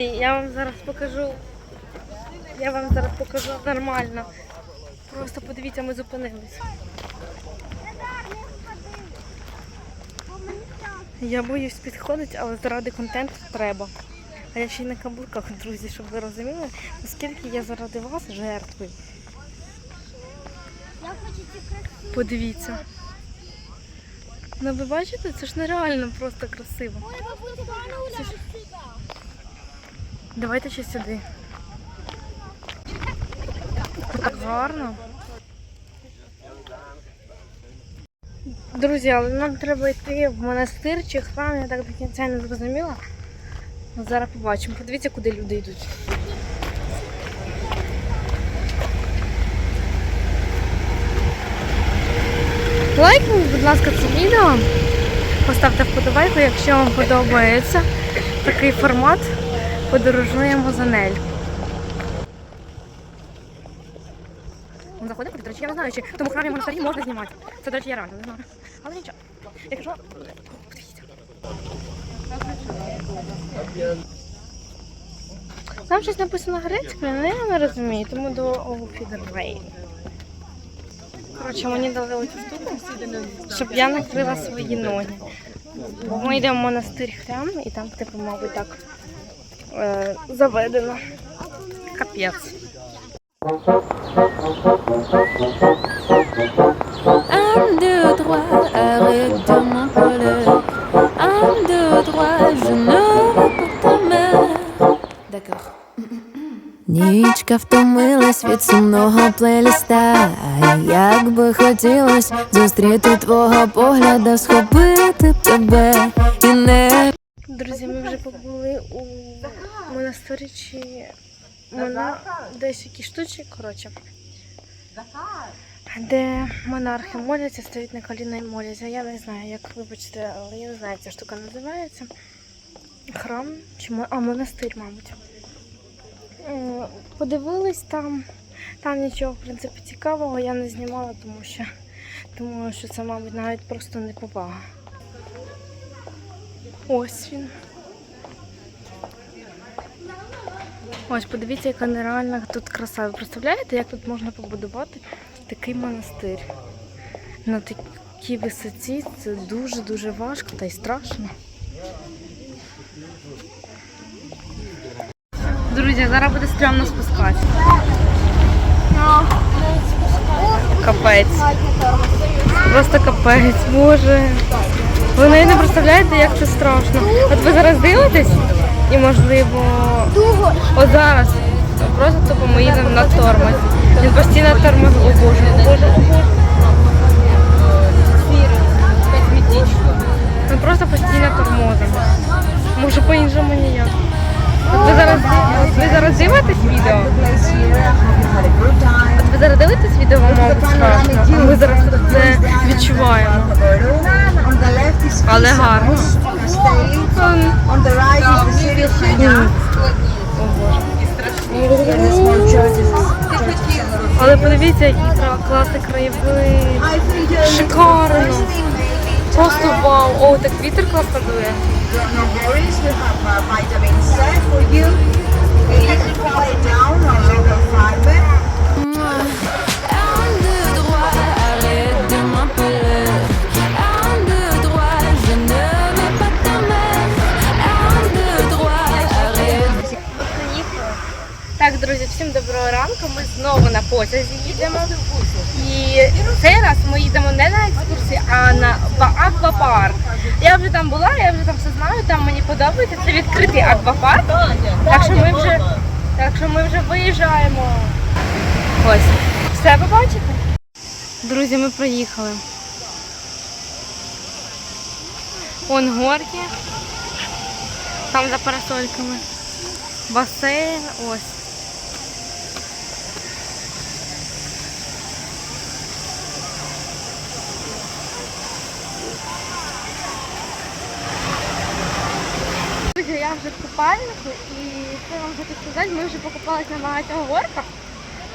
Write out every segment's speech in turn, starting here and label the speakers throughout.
Speaker 1: Я вам зараз покажу. Я вам зараз покажу нормально. Просто подивіться, ми зупинились. Я боюсь підходити, але заради контенту треба. А я ще й на каблуках, друзі, щоб ви розуміли, наскільки я заради вас жертвую. Подивіться. Ну ви бачите, це ж нереально просто красиво.
Speaker 2: Погано гуляти.
Speaker 1: Давайте ще сюди. Так гарно. Друзі, але нам треба йти в монастир чи храм, я так до кінця не зрозуміла. Ну, Зараз побачимо. Подивіться, куди люди йдуть. Лайкніть, будь ласка, це відео. Поставте вподобайку, якщо вам подобається такий формат. Подорожуємо за Нель. Заходимо, до речі, я не знаю, чи тому храмі монастирі можна знімати. Це, до речі, я реально не знаю. Але нічого. Якщо. Подивіться. Там щось написано грецькою, але я не розумію, тому до Офідервей. Коротше, мені дали оцю штуку, щоб я накрила свої ноги. Ми йдемо в монастир храм, і там, типу, мабуть, так е, заведено. Капець.
Speaker 3: Un, deux, trois, arrête de m'appeler. Un, deux, trois, je ne veux pas ta mère. D'accord. Нічка втомилась від сумного плейліста. А як би хотілось зустріти твого погляда, схопити тебе і не
Speaker 1: Друзі, ми вже побули у монастирі чи мона... десь якісь штучі, коротше. Де монархи моляться, стоять на коліна і моляться. Я не знаю, як вибачте, але я не знаю, як ця штука називається. Храм чи а, монастир, мабуть. Е, Подивились там. Там нічого, в принципі, цікавого я не знімала, тому що думаю, що це, мабуть, навіть просто не повага. Ось він. Ось, подивіться, яка нереальна тут краса. Ви представляєте, як тут можна побудувати такий монастир? На такій висоті це дуже-дуже важко та й страшно. Друзі, зараз буде стрьомно спускатися. Капець. Просто капець, боже. Ви не представляєте, як це страшно. От ви зараз дивитесь і можливо. От зараз просто тупо ми їдемо на тормоз. Він постійно тормоз. О боже, о боже. Ми просто постійно тормозимо. Може по-іншому ніяк. От ви зараз, от ви зараз дивитесь відео? От ви зараз дивитесь відео, вам ми зараз це відчуваємо. Але гарно. Але подивіться, який класний краєвид. Шикарно. Просто вау. О, так вітер класно дує.
Speaker 4: Uh, vitamin C for you. Easy down
Speaker 1: всім доброго ранку. Ми знову на потязі їдемо. І цей раз ми їдемо не на екскурсію, а на аквапарк. Я вже там була, я вже там все знаю, там мені подобається. Це відкритий аквапарк. Так що ми вже, так що ми вже виїжджаємо. Ось. Все ви бачите? Друзі, ми проїхали. Вон горки. Там за парасольками. Басейн, ось. Друзі, я вже в купальнику і що я вам хочу сказати, ми вже покупалися на багатьох горках.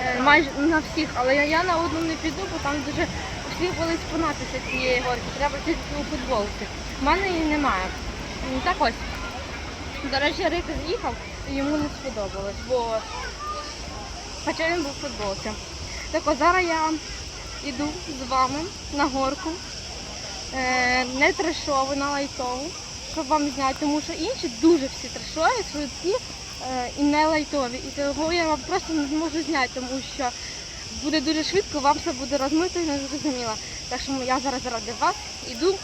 Speaker 1: Е, Майже на всіх, але я, на одну не піду, бо там дуже всі були спинатися цієї горки. Треба тільки у футболці. У мене її немає. Так ось. До речі, Рик з'їхав. йому не сподобалось, бо хоча він був в футболці. Так от зараз я йду з вами на горку, е, не трешову, на лайтову, щоб вам зняти, тому що інші дуже всі трешові, швидкі е, і не лайтові. І того я вам просто не зможу зняти, тому що буде дуже швидко, вам все буде розмито і не зрозуміло. Так що я зараз заради вас йду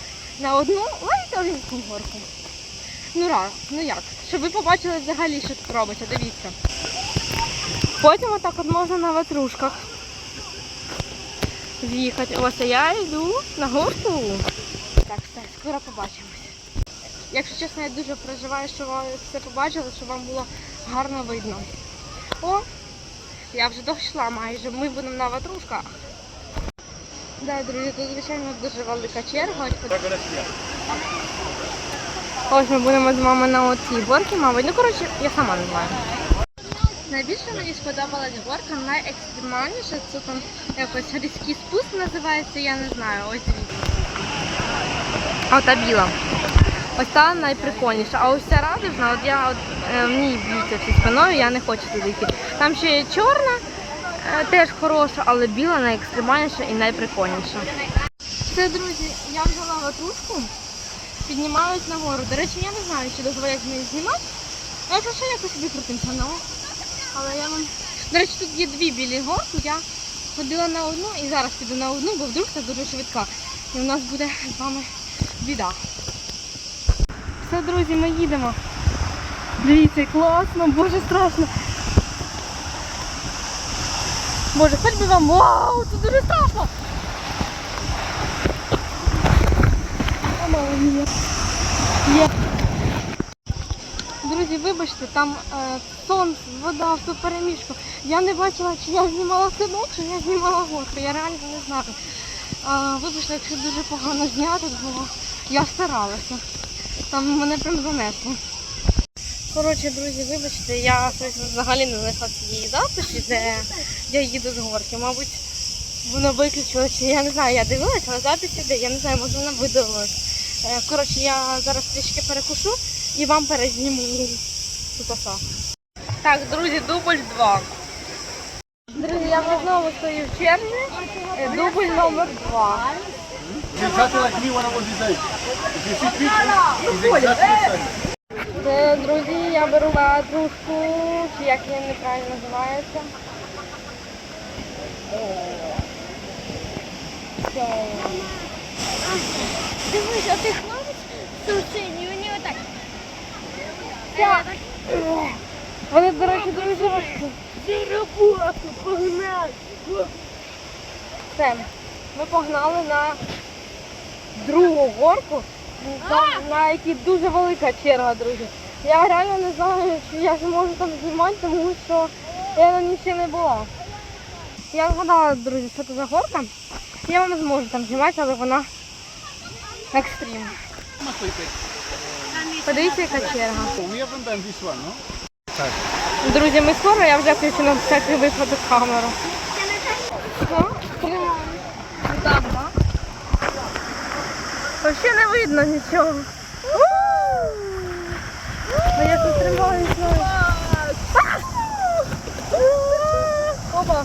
Speaker 1: на одну лайтовеньку горку. Ну раз, ну як? Щоб ви побачили взагалі, що тут робиться, дивіться. Потім отак от можна на ватрушках з'їхати. Ось я йду на горку. Так, все, скоро побачимось. Якщо чесно, я дуже переживаю, що ви все побачили, щоб вам було гарно видно. О, я вже дійшла майже. Ми будемо на ватрушках. Да, друзі, тут звичайно дуже велика черга. Ось ми будемо з вами на оцій горці, мабуть. Ну, коротше, я сама не знаю. Найбільше мені сподобалась горка, найекстремальніша. Це там якось різкий спуск називається, я не знаю. Ось дивіться. А та біла. Ось та найприкольніша. А ось ця радужна, от я от, е, в ній б'ються всі спиною, я не хочу туди йти. Там ще є чорна, е, теж хороша, але біла найекстремальніша і найприкольніша. Все, друзі, я взяла ватрушку, піднімаюсь нагору. До речі, я не знаю, чи дозволяють мені знімати. А якщо що, якось викрутимося, ну. Але я вам. До речі, тут є дві білі горки. Я ходила на одну і зараз піду на одну, бо вдруг це дуже швидка. І в нас буде з вами біда. Все, друзі, ми їдемо. Дивіться, класно, боже, страшно. Боже, хоч би вам вау, це дуже страшно. Є. Друзі, вибачте, там е, сонце, вода, все перемішку. Я не бачила, чи я знімала синок, чи я знімала горку. Я реально не знаю. А, вибачте, якщо дуже погано зняти, бо я старалася. Там мене прям занесло. Коротше, друзі, вибачте, я взагалі не знайшла цієї записі, де я їду з горки. Мабуть, воно виключилося. Я не знаю, я дивилася, але записі де, я не знаю, може вона видалилась. Е, Коротше, я зараз трішки перекушу і вам перезніму тупоса. Так, друзі, дубль 2. Друзі, я вже знову стою в черзі. Е, Дубль номер 2.
Speaker 5: Exactly like me when I was his age. If you see pictures, he's exactly the same.
Speaker 1: Це, друзі, я беру ватрушку, чи як він неправильно називається. Все.
Speaker 2: Дивись, а ти хлопець сусідній, у нього так.
Speaker 1: Так. Вони, до речі, друзі, важкі.
Speaker 2: Ти роботу погнали.
Speaker 1: Все. Ми погнали на другу горку, на, на якій дуже велика черга, друзі. Я реально не знаю, чи я зможу там знімати, тому що я на ній ще не була. Я згадала, друзі, що це за горка. Я вам зможу там знімати, але вона екстрім. Подивіться, яка черга. Друзі, ми скоро, я вже включу на всякий випадок камеру. Взагалі не видно нічого. А я тут тримаюсь. Опа.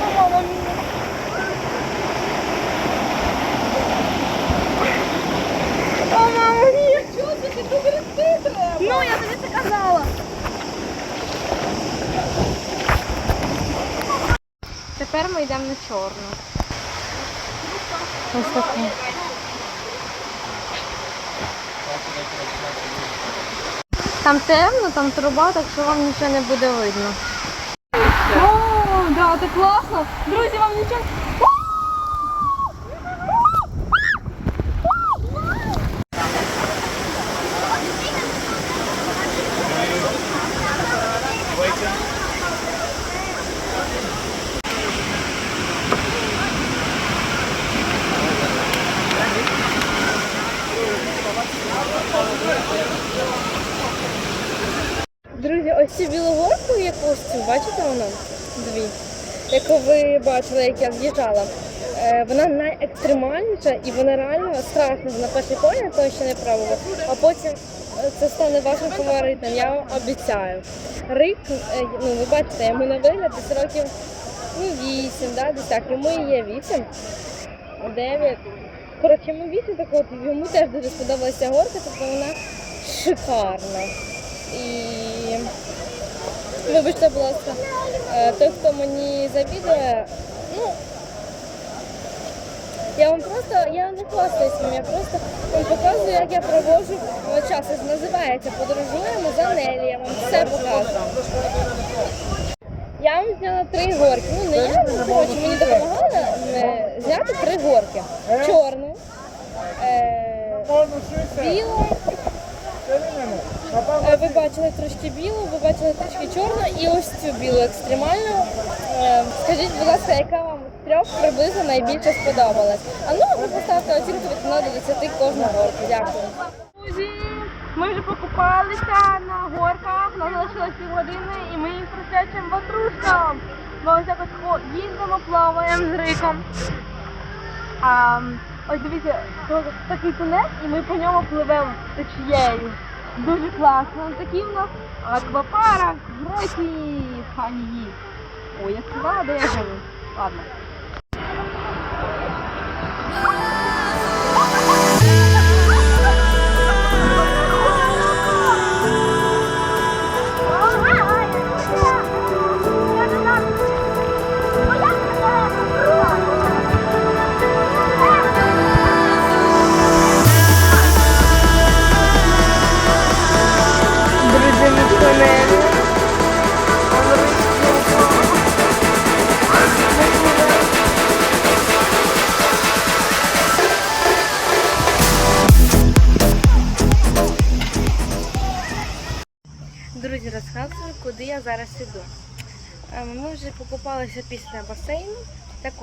Speaker 1: О, мама мія. О, мама мія. Чого це ти тут рости треба? Ну, я тобі це казала. Тепер ми йдемо на чорну. Ось таке. Там темно, там труба, так що вам нічого не буде видно. О, да, це класно. Друзі, вам нічого. Друзі, ось цю білогорку яку ось цю, бачите воно? Дві. Яку ви бачили, як я з'їжджала. Е, Вона найекстремальніша і вона реально страшна на перший погляд, того ще не пробувала. А потім е, це стане вашим фаворитом, я вам обіцяю. Рик, е, ну ви бачите, йому на вигляд десь років ну, 8, да, десь так, йому і є 8, 9. Коротше, йому 8, так от йому теж дуже сподобалася горка, тобто вона шикарна. І вибачте, будь ласка, е, той, хто мені завідує, ну. Я вам просто, я не хвастаюсь вам, я просто вам показую, як я проводжу е, час. Називається Подорожуємо за Нелі, я вам все показую. Я вам зняла три горки. Ну не я, ну, мені допомагала е, зняти три горки. Чорну, е, білу. Е, Ви бачили трошки білу, ви бачили трошки чорну і ось цю білу екстремальну. Е, Скажіть, будь ласка, яка вам трьох приблизно найбільше сподобалась? А ну ви поставте оцінку від 1 до 10 кожну горку. Дякую. Друзі, ми вже покупалися на горках, нам залишилось півгодини і ми їх присвячуємо ватрушкам. Ми ось так от їздимо, плаваємо з риком. Ось дивіться, то такий тунель, і ми по ньому пливемо течією. Дуже класно. Такі у нас аквапарк в Греції, в Ханії. Ой, я сказала, де я живу. Ладно.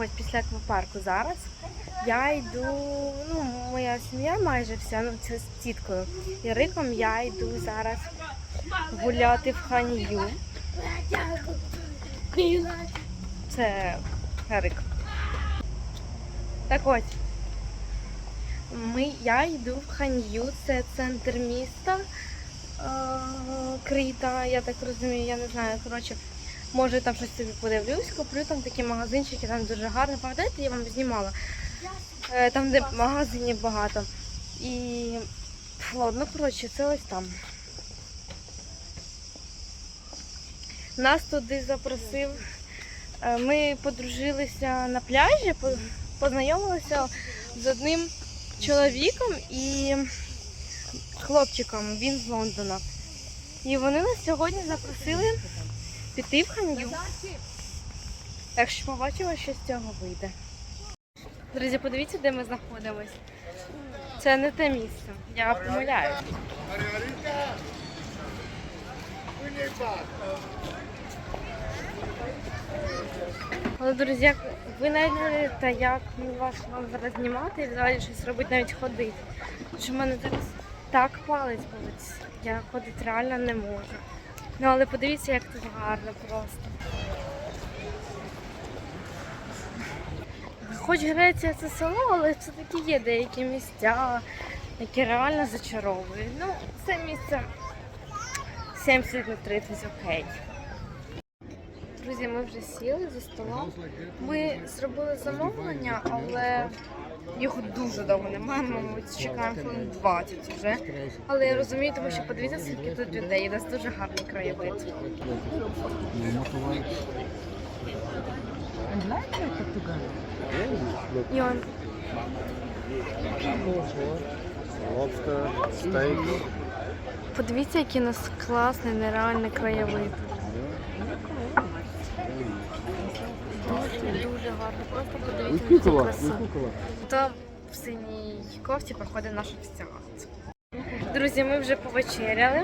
Speaker 1: Ось після аквапарку зараз. Я йду, ну, моя сім'я майже вся, ну це з тіткою і Риком я йду зараз гуляти в Ханію. Це Рик. Так ось. Ми, я йду в Ханью, це центр міста е, Кріта, я так розумію, я не знаю. Коротше, може там щось собі подивлюсь, куплю там такі магазинчики, там дуже гарно. Пам'ятаєте, я вам знімала. Е, Там, де магазинів багато. І ладно, коротше, це ось там. Нас туди запросив. е, Ми подружилися на пляжі, познайомилися з одним чоловіком і хлопчиком. Він з Лондона. І вони нас сьогодні запросили піти в ханью. Так що побачимо, що з цього вийде. Друзі, подивіться, де ми знаходимось. Це не те місце. Я помиляюсь. Але, друзі, як ви навіть уявляєте, як мені важко вам зараз знімати і взагалі щось робити, навіть ходити. Тому що в мене зараз так палець болить. Я ходити реально не можу. Ну але подивіться, як тут гарно просто. Хоч Греція це село, але все-таки є деякі місця, які реально зачаровують. Ну, це місце 70 на 30 окей. Друзі, ми вже сіли за столом. Ми зробили замовлення, але його дуже довго немає. Ми мабуть, чекаємо хвилин 20 вже. Але я розумію, тому що подивіться, скільки тут людей. У нас дуже гарний краєвид. І он
Speaker 5: Lobster, steak.
Speaker 1: Подивіться, який у нас класний, нереальний краєвид. Дуже, гарно. Просто подивіться на цю красу. Там в синій кофті проходить наш офіціант. Друзі, ми вже повечеряли.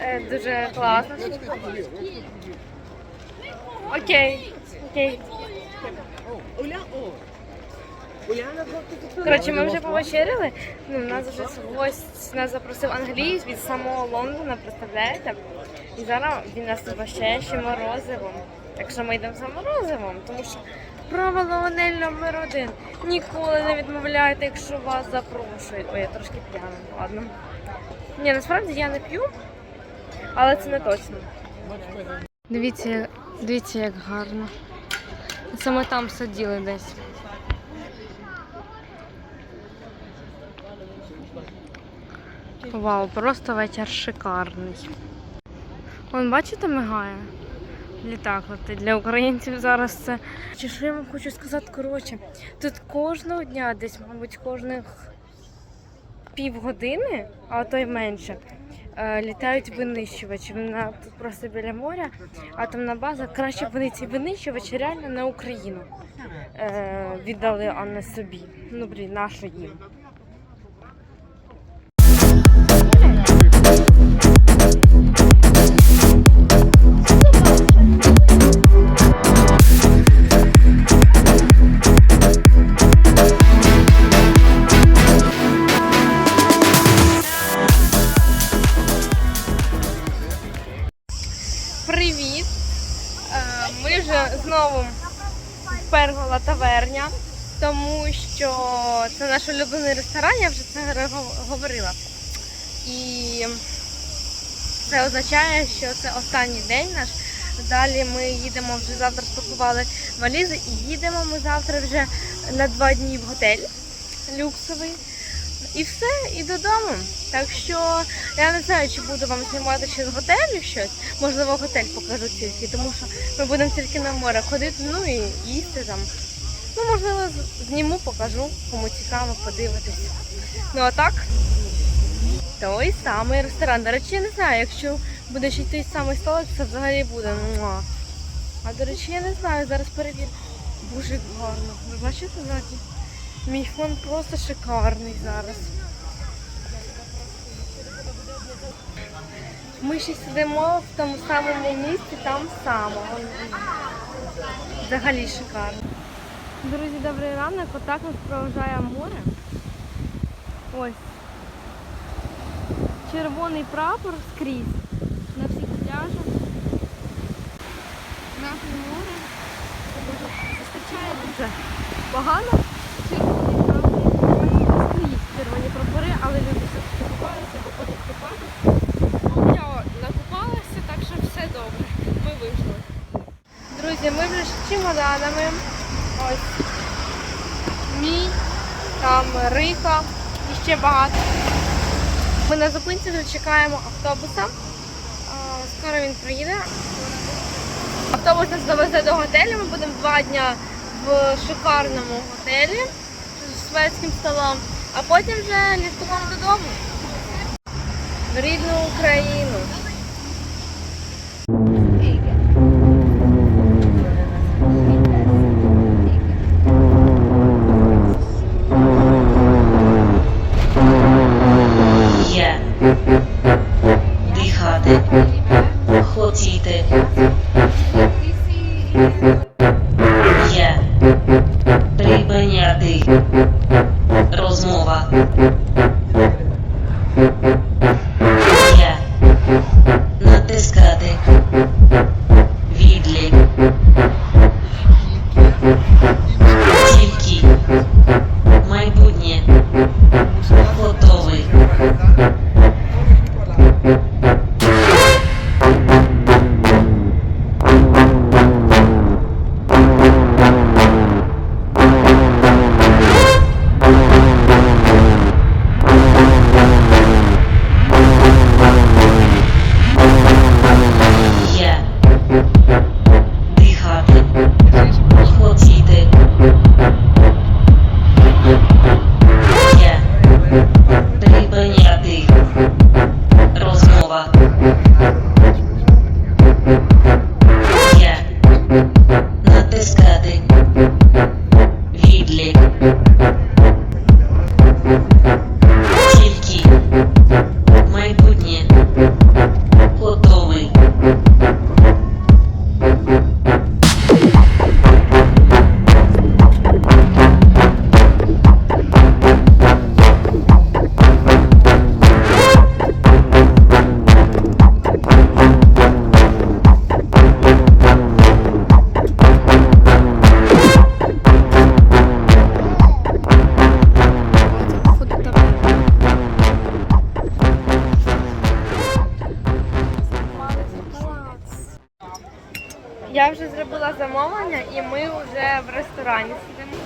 Speaker 1: Е, Дуже класно. Окей. Окей. Коротше, ми вже повечеряли. Ну, у нас вже гость нас запросив англійсь від самого Лондона, представляєте? І зараз він нас угощає ще морозивом. Так що ми йдемо за морозивом, тому що Правило ванель номер один. Ніколи не відмовляйте, якщо вас запрошують. Ой, я трошки п'яна, ладно. Ні, насправді я не п'ю, але це не точно. Дивіться, дивіться, як гарно. Це ми там сиділи десь. Вау, просто вечір шикарний. Вон, бачите, мигає? Літак. Для українців зараз це. Чи що я вам хочу сказати, коротше, тут кожного дня, десь, мабуть, кожних півгодини, а то й менше, е, літають винищувачі. Вона тут просто біля моря, атомна база. Краще б вони ці винищувачі реально на Україну е, віддали, а не собі. Ну, блін, нащо їм. Наш улюблений ресторан, я вже це говорила. І це означає, що це останній день наш. Далі ми їдемо вже завтра спакували валізи і їдемо ми завтра вже на два дні в готель люксовий. І все, і додому. Так що я не знаю, чи буду вам знімати ще з готелю щось. Можливо, готель покажу тільки, тому що ми будемо тільки на море ходити, ну і їсти там. Ну, можливо, зніму, покажу, кому цікаво подивитись. Ну а так, той самий ресторан. До речі, я не знаю, якщо буде ще той самий столик, це взагалі буде. муа. А до речі, я не знаю, зараз перевірю. Дуже гарно. Ви бачите ззаді? Мій фон просто шикарний зараз. Ми ще сидимо в тому самому місці, там само. Взагалі шикарно. Друзі, добрий ранок. Отак нас проважає море. Ось. Червоний прапор скрізь. На всіх пляжах. Наше море. Зустрічає дуже погано. Червоний прапор. Скрізь червоні прапори, але люди все-таки купаються, бо ходять купатися. Я накупалася, так що все добре. Ми вийшли. Друзі, ми вже з чемоданами. Ось. Мій, там Рика і ще багато. Ми на зупинці чекаємо автобуса. Скоро він приїде. Автобус нас довезе до готелю. Ми будемо два дня в шикарному готелі з шведським столом, а потім вже літаком додому. В рідну Україну.
Speaker 6: Я
Speaker 1: вже зробила замовлення і ми вже в ресторані сидимо.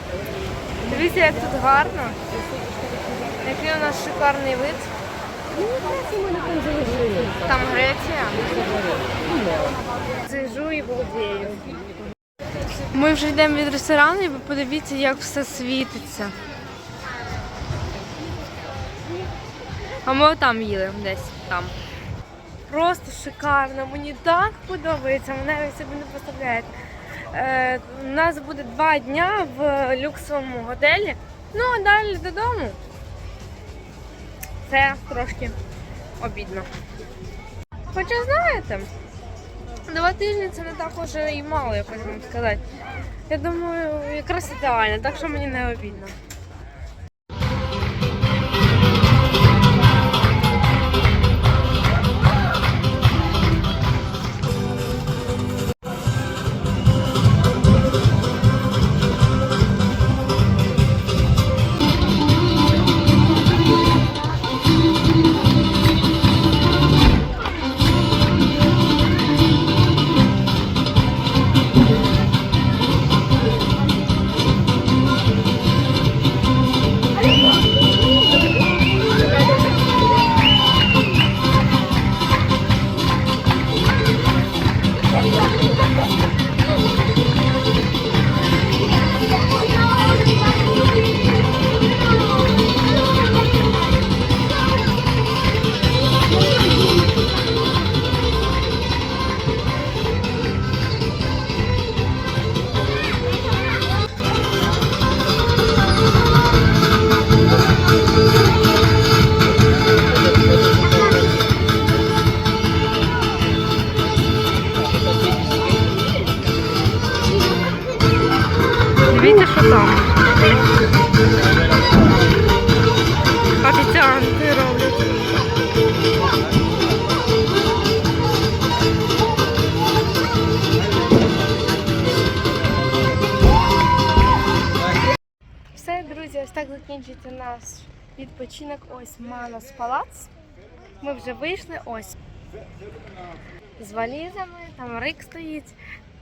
Speaker 1: Дивіться, як тут гарно. Який у нас шикарний вид. Там Греція. Сижу і балдею. Ми вже йдемо від ресторану і подивіться, як все світиться. А ми там їли десь там. Просто шикарно, мені так подобається, ви навіть собі не представляєте. Е, у нас буде два дня в люксовому готелі. Ну а далі додому. Це трошки обідно. Хоча знаєте, два тижні це не так уже і мало, я хочу вам сказати. Я думаю, якраз ідеально, так що мені не обідно. Ось Манос Палац. Ми вже вийшли ось з валізами, там рик стоїть.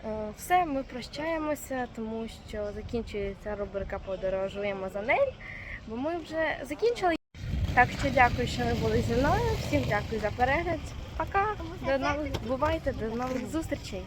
Speaker 1: Е, Все, ми прощаємося, тому що закінчується рубрика Подорожуємо за нею, бо ми вже закінчили. Так що дякую, що ви були зі мною. Всім дякую за перегляд. Пока, до нових бувайте, до нових зустрічей.